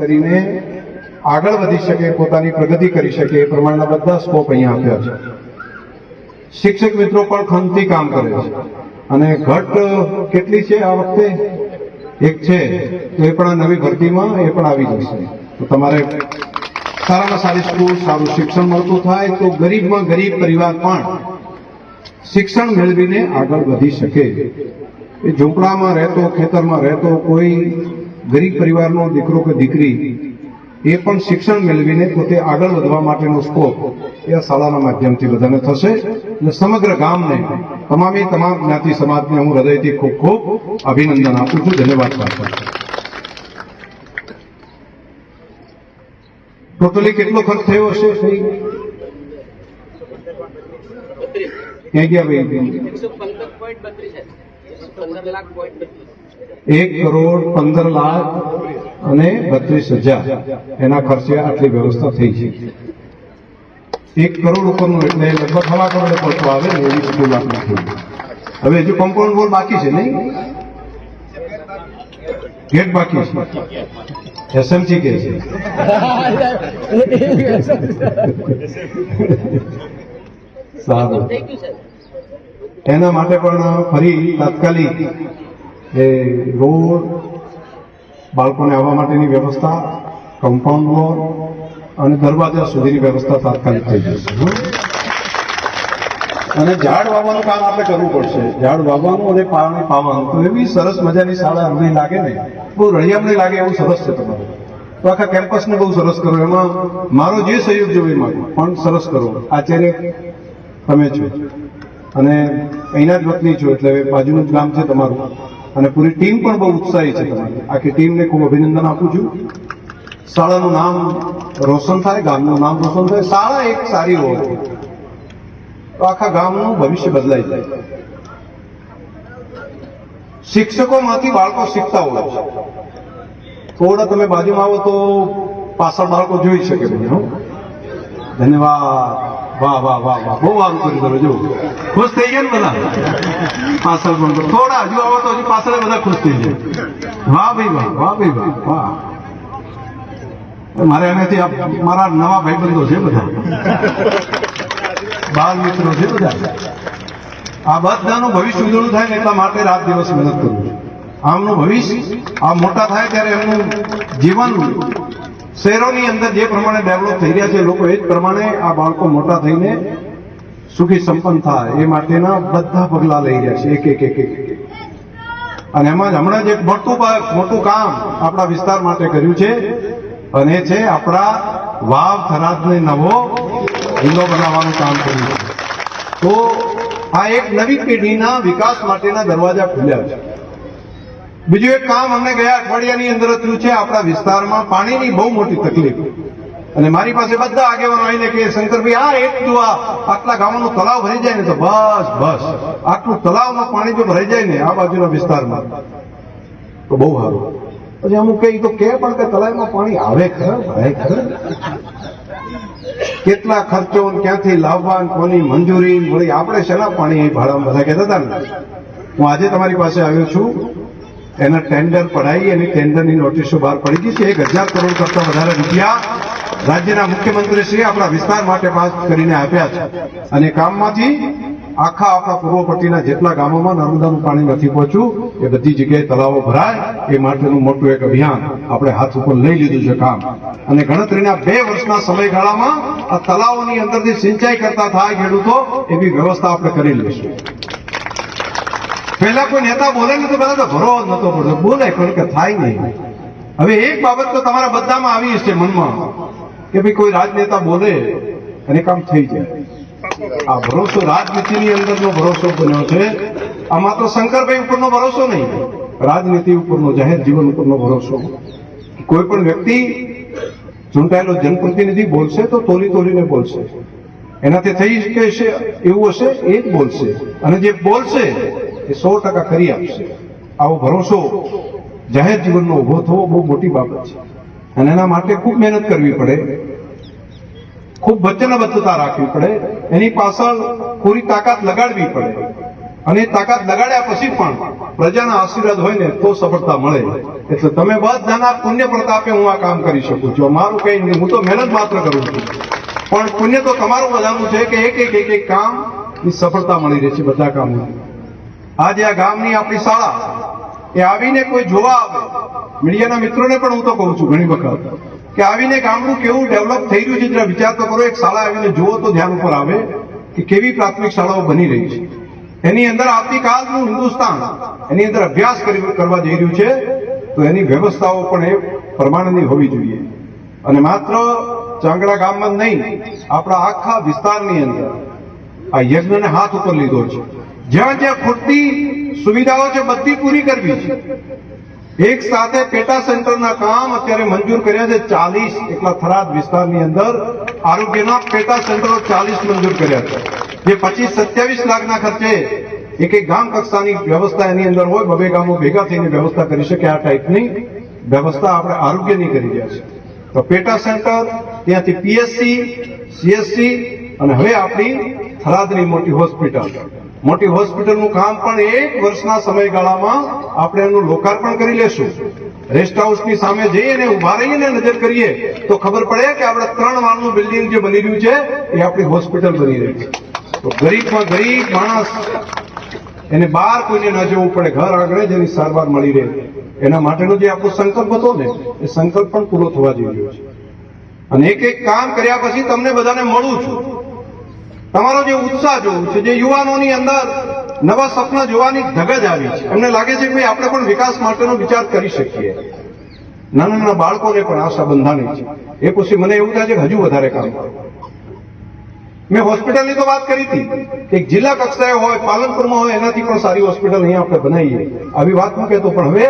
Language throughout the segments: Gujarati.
કરીને આગળ વધી શકે, પોતાની પ્રગતિ કરી શકે, એ પ્રમાણના બધા સ્કોપ અહીંયા આપ્યા છે. શિક્ષક મિત્રો પણ ખંતી કામ કરે છે. અને ઘટ કેટલી છે આ વખતે? એક છે. એ પણ આ નવી ભરતીમાં એ પણ આવી જશે. તો તમારે સારામાં સારી સ્કૂલ, સારું શિક્ષણ મળતું થાય તો ગરીબમાં ગરીબ પરિવાર પણ શિક્ષણ મેળવીને આગળ વધી શકે. એ ઝૂંપડામાં રહેતો, ખેતરમાં રહેતો કોઈ ગરીબ પરિવારનો દીકરો કે દીકરી, એ પણ શિક્ષણ મેળવીને પોતે આગળ વધવા માટેનો સ્કોપ એ આ શાળાના માધ્યમથી બધાને થશે. અને સમગ્ર ગામને, તમામે તમામ જ્ઞાતિ સમાજને હું હૃદયથી ખૂબ ખૂબ અભિનંદન આપું છું. ધન્યવાદ છું ટોટલી કેટલો ખર્ચ થયો હશે? ક્યાં ગયા ભાઈ? એક કરોડ પંદર લાખ અને બત્રીસ હજાર. એના ખર્ચે આટલી વ્યવસ્થા થઈ છે. એક કરોડ ઉપરનું એટલે લગભગ સવા કરોડ ખર્ચો આવે ને એવી સ્કૂલ આપણે થઈ હવે હજુ કમ્પાઉન્ડ વોલ બાકી છે નહીં? ગેટ બાકી છે. એસએમસી કે છે. સારું. એના માટે પણ ફરી તાત્કાલિક એ રોડ, બાળકોને આવવા માટેની વ્યવસ્થા કમ્પાઉન્ડ વોલ અને દરવાજા સુધીની વ્યવસ્થા તાત્કાલિક થઈ જશે. અને ઝાડ વાવવાનું કામ આપણે કરવું પડશે. ઝાડ વાવવાનું અને પાણી પાવાનું. તો એવી સરસ મજાની શાળા અમને લાગે ને, બહુ રળિયામણી લાગે એવું સરસ છે તમારું. તો આખા કેમ્પસને બહુ સરસ કરો. એમાં મારો જે સહયોગ જોવે એમાં પણ સરસ કરો. આચાર્ય, તમે છો. અને અહીંના જ વતની છો, એટલે બાજુનું જ ગામ છે તમારું. અને પૂરી ટીમ પણ બહુ ઉત્સાહી છે તમારી. આખી ટીમને ખૂબ અભિનંદન આપું છું. શાળાનું નામ રોશન થાય, ગામનું નામ રોશન થાય. શાળા એક સારી હોય. તો આખા ગામનું ભવિષ્ય બદલાઈ જાય. શિક્ષકોમાંથી બાળકો શીખતા હોય થોડા તમે બાજુમાં આવો તો પાછળ બાળકો જોઈ શકે ધન્યવાદ. વાહ વાહ વાહ વાહ. બહુ આમ કર્યું તમે જો ખુશ થઈ ગયા ને બધા? પાછળ પણ થોડા, હજુ આવો તો હજુ પાછળ બધા ખુશ થઈ જાય વાહ, ભાઈ, વાહ વાહ, ભાઈ, વાહ વાહ. મારે એનાથી મારા નવા ભાઈબંધો છે બધા. બાળ મિત્રો છે બધા. આ બધાનું ભવિષ્ય ઉજળું થાય ને એટલા માટે રાત દિવસ મહેનત કરું આમનું ભવિષ્ય આ મોટા થાય ત્યારે એમનું જીવન શહેરોની અંદર જે પ્રમાણે ડેવલપ થઈ રહ્યા છે, લોકો એ જ પ્રમાણે આ બાળકો મોટા થઈને સુખી સંપન્ન થાય. એ માટેના બધા પગલા લઈ રહ્યા છે, એક એક એક એક. અને એમાં જ હમણાં જ એક મોટું મોટું કામ આપણા વિસ્તાર માટે કર્યું છે, અને છે આપણા વાવ થરાદને નવો જિલ્લો બનાવવાનું કામ કર્યું છે. તો આ એક નવી પેઢીના વિકાસ માટેના દરવાજા ખુલ્યા છે. બીજું એક કામ અમને ગયા અઠવાડિયાની અંદર થયું છે, આપણા વિસ્તારમાં પાણીની બહુ મોટી તકલીફ. અને મારી પાસે બધા આગેવાનો આવીને કે શંકરભાઈ, આ એક દુઆ આટલા ગામોનું તલાવ ભરી જાય ને તો બસ બસ. આટલું તલાવમાં પાણી જો ભરાઈ જાય ને આ બાજુના વિસ્તારમાં, તો બહુ સારું. પછી અમુક કઈ તો કે પણ કે તલાવમાં પાણી આવે ખરા, ભરાય ખરા? કેટલા ખર્ચો ક્યાંથી લાવવા કોની મંજૂરી મળી આપણે શેના પાણી ભાડામાં બધા કહેતા હતા ને? હું આજે તમારી પાસે આવ્યો છું. એના ટેન્ડર પડાવી અને ટેન્ડરની નોટિસો બહાર પડી ગઈ છે. એક હજાર કરોડ કરતા વધારે રૂપિયા રાજ્યના મુખ્યમંત્રી શ્રી આપણા વિસ્તાર માટે પાસ કરીને આપ્યા છે. અને કામમાંથી આખા આપણા પૂર્વ પટ્ટીના જેટલા ગામોમાં નર્મદાનું પાણી નથી પહોંચ્યું, એ બધી જગ્યાએ તળાવો ભરાય. એ માટેનું મોટું એક અભિયાન આપણે હાથ ઉપર લઈ લીધું છે કામ. અને ગણતરીના બે વર્ષના સમયગાળામાં આ તળાવોની અંદરથી સિંચાઈ કરતા થાય ખેડૂતો, એવી વ્યવસ્થા આપણે કરી લઈશું. પહેલા કોઈ નેતા બોલે ને તો બધા તો ભરો જ નતો પડતો. બોલે પણ કે થાય નહીં. હવે એક બાબત તો તમારા બધામાં આવી છે મનમાં, કે ભાઈ કોઈ રાજનેતા બોલે અને કામ થઈ જાય. આ ભરોસો રાજનીતિની અંદરનો ભરોસો બન્યો છે. આમાં તો શંકરભાઈ ઉપરનો ભરોસો નહીં, રાજનીતિ ઉપરનો, જાહેર જીવન ઉપરનો ભરોસો. કોઈ પણ વ્યક્તિ ચૂંટાયેલો જનપ્રતિનિધિ બોલશે તો તોલી તોલીને બોલશે. એનાથી થઈ શકે છે એવું હશે, એ જ બોલશે. અને જે બોલશે એ સો ટકા કરી આપશે. આવો ભરોસો. જાહેર જીવનનો ઊભો થવો બહુ મોટી બાબત છે. અને એના માટે ખૂબ મહેનત કરવી પડે. ખૂબ વચનબદ્ધતા રાખવી પડે. એની પાછળ પૂરી તાકાત લગાડવી પડે. અને એ તાકાત લગાડ્યા પછી પણ પ્રજાના આશીર્વાદ હોય ને તો સફળતા મળે. એટલે તમે બધાના પુણ્ય પ્રતાપે હું આ કામ કરી શકું છું. મારું કઈ નહીં, હું તો મહેનત માત્ર કરું છું. પણ પુણ્ય તો તમારું બધાનું છે કે એક એક એક એક કામ સફળતા મળી રહે છે બધા કામો આજે આ ગામની આપણી શાળા એ આવીને કોઈ જોવા આવે મીડિયાના મિત્રોને પણ હું તો કહું છું ઘણી વખત, કે આવીને ગામડું કેવું ડેવલપ થઈ રહ્યું છે જરા વિચાર તો કરો, એક શાળા આવીને જુઓ તો ધ્યાન ઉપર આવે કે કેવી પ્રાથમિક શાળાઓ બની રહી છે. એની અંદર આવતીકાલનું હિન્દુસ્તાન, એની અંદર અભ્યાસ કરી- કરવા જઈ રહ્યું છે, તો એની વ્યવસ્થાઓ પણ એ પ્રમાણની હોવી જોઈએ. અને માત્ર ચાંગડા ગામમાં નહીં, આપણા આખા વિસ્તારની અંદર આ યજ્ઞને હાથ ઉપર લીધો છે. જ્યાં જ્યાં ખૂટતી સુવિધાઓ છે, બધી પૂરી કરવી છે. એક સાથે પેટા સેન્ટરના કામ અત્યારે મંજૂર કર્યા છે, ચાલીસ એકલા થરાદ વિસ્તારની અંદર આરોગ્યના પેટા સેન્ટરો ચાલીસ મંજૂર કર્યા છે. જે પચીસ સત્યાવીસ લાખના ખર્ચે એક એક ગામ કક્ષાની વ્યવસ્થા એની અંદર હોય, બબે ગામો ભેગા થઈને વ્યવસ્થા કરી શકે આ ટાઈપની વ્યવસ્થા આપણે આરોગ્યની કરી રહ્યા છે તો પેટા સેન્ટર, ત્યાંથી પીએસસી સીએસસી અને હવે આપણી થરાદની મોટી હોસ્પિટલ. મોટી હોસ્પિટલનું કામ પણ એક વર્ષના સમયગાળામાં આપણે એનું લોકાર્પણ કરી લેશું. રેસ્ટ હાઉસની સામે જઈએ અને ઊભા રહીને નજર કરીએ તો ખબર પડે કે આપણે ત્રણ માળનું બિલ્ડિંગ જે બની રહ્યું છે, એ આપણી હોસ્પિટલ બની રહી છે. તો ગરીબમાં ગરીબ માણસ, એને બહાર કોઈને ન જવું પડે, ઘર આગળ જ એની સારવાર મળી રહે. એના માટેનો જે આપણો સંકલ્પ હતો ને, એ સંકલ્પ પણ પૂરો થવા જઈ રહ્યો છે. અને એક એક કામ કર્યા પછી તમને બધાને મળું છું. તમારો જે ઉત્સાહ જોઉં છે, જે યુવાનોની અંદર નવા સપના જોવાની ધગજ આવી છે. એમને લાગે છે કે આપણે પણ વિકાસ માટેનો વિચાર કરી શકીએ. નાના નાના બાળકોને પણ આશા બંધાણી છે. એ પછી મને એવું થાય છે કે હજુ વધારે કામ મેં હોસ્પિટલની તો વાત કરી હતી કે જિલ્લા કક્ષાએ હોય, પાલનપુરમાં હોય, એનાથી પણ સારી હોસ્પિટલ અહીંયા આપણે બનાવીએ. આવી વાત મૂકે તો પણ હવે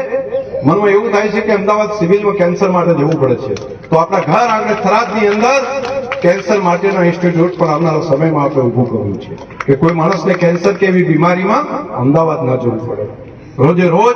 મનમાં એવું થાય છે કે અમદાવાદ સિવિલમાં કેન્સર માટે જવું પડે છે. તો આપણા ઘર આંગણે થરાદની અંદર કેન્સર માટેનો ઇન્સ્ટિટ્યૂટ પણ આવનારા સમયમાં આપણે ઊભું કર્યું છે. કે કોઈ માણસને કેન્સર કે એવી બીમારીમાં અમદાવાદ ન જવું પડે. રોજે રોજ